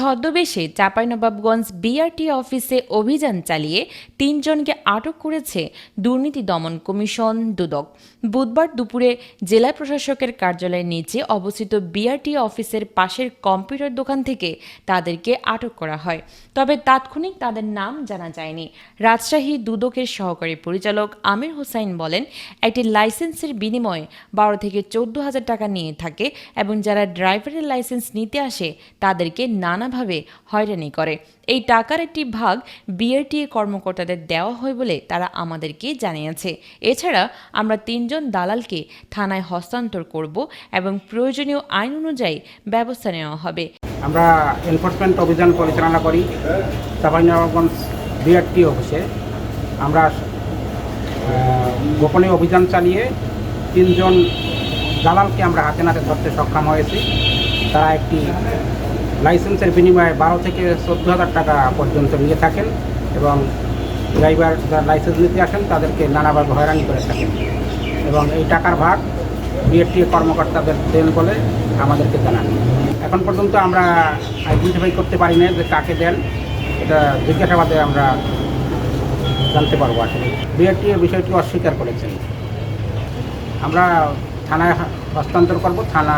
ছদ্মবেশে চাঁপাইনবাবগঞ্জ বিআরটি অফিসে অভিযান চালিয়ে তিনজনকে আটক করেছে দুর্নীতি দমন কমিশন দুদক। বুধবার দুপুরে জেলা প্রশাসকের কার্যালয়ের নিচে অবস্থিত বিআরটি অফিসের পাশের কম্পিউটার দোকান থেকে তাদেরকে আটক করা হয়। তবে তাৎক্ষণিক তাদের নাম জানা যায়নি। রাজশাহী দুদকের সহকারী পরিচালক আমির হোসাইন বলেন, একটি লাইসেন্সের বিনিময়ে বারো থেকে চোদ্দ হাজার টাকা নিয়ে থাকে এবং যারা ড্রাইভারের লাইসেন্স নিতে আসে, তাদেরকে নানাভাবে হয়রানি করে। এই টাকার একটি ভাগ বিআরটিএ কর্মকর্তাদের দেওয়া হয় বলে তারা আমাদেরকে জানিয়েছে। এছাড়া আমরা তিনজন দালালকে থানায় হস্তান্তর করব এবং প্রয়োজনীয় আইন অনুযায়ী ব্যবস্থা নেওয়া হবে। আমরা এনফোর্সমেন্ট অভিযান পরিচালনা করি চাঁপাইনবাবগঞ্জ বিআরটি অফিসে। আমরা গোপনে অভিযান চালিয়ে তিনজন দালালকে আমরা হাতে নাতে ধরতে সক্ষম হয়েছি। তারা একটি লাইসেন্সের বিনিময়ে বারো থেকে চোদ্দ হাজার টাকা পর্যন্ত নিয়ে থাকেন এবং ড্রাইভার যারা লাইসেন্স নিতে আসেন তাদেরকে নানাভাবে হয়রানি করে থাকেন। এবং এই টাকার ভাগ বিএসটি কর্মকর্তাদের দেন বলে আমাদেরকে জানান। এখন পর্যন্ত আমরা আইডেন্টিফাই করতে পারি না যে কাকে দেন। এটা জিজ্ঞাসাবাদে আমরা জানতে পারব আসলে। বিএসটি বিষয়টি অস্বীকার করেছেন। আমরা থানায় হস্তান্তর করব, থানা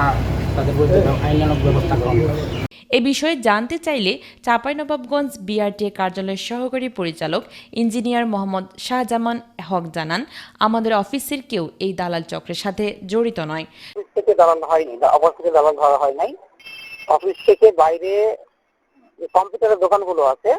তাদের বিরুদ্ধে আইনানুগ ব্যবস্থা গ্রহণ করবে। এ বিষয়ে জানতে চাইলে চাঁপাইনবাবগঞ্জ বিআরটিএ কার্যালয়ের সহকারী পরিচালক ইঞ্জিনিয়ার মোহাম্মদ শাহজামান হক জানান, আমাদের অফিসের কেউ এই দালাল চক্রের সাথে জড়িত নয়। থেকে দালাল হয়নি অফিস থেকে দালাল ধরা হয় নাই। অফিস থেকে বাইরে কম্পিউটারের দোকানগুলো আছে,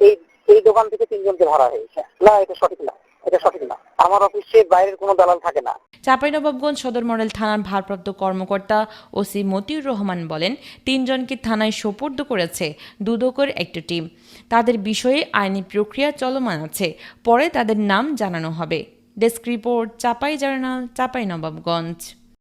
সেই সেই দোকান থেকে তিনজনকে ধরা হয়েছে। না, এটা সঠিক না, এটা সঠিক না। আমার অফিসে বাইরের কোনো দালাল থাকে না। চাঁপাইনবাবগঞ্জ সদর মডেল থানার ভারপ্রাপ্ত কর্মকর্তা ওসি মতিউর রহমান বলেন, তিনজনকে থানায় সোপর্দ করেছে দুদকের একটি টিম। তাদের বিষয়ে আইনি প্রক্রিয়া চলমান আছে, পরে তাদের নাম জানানো হবে। Desk report, Chapai journal, Chapainawabganj.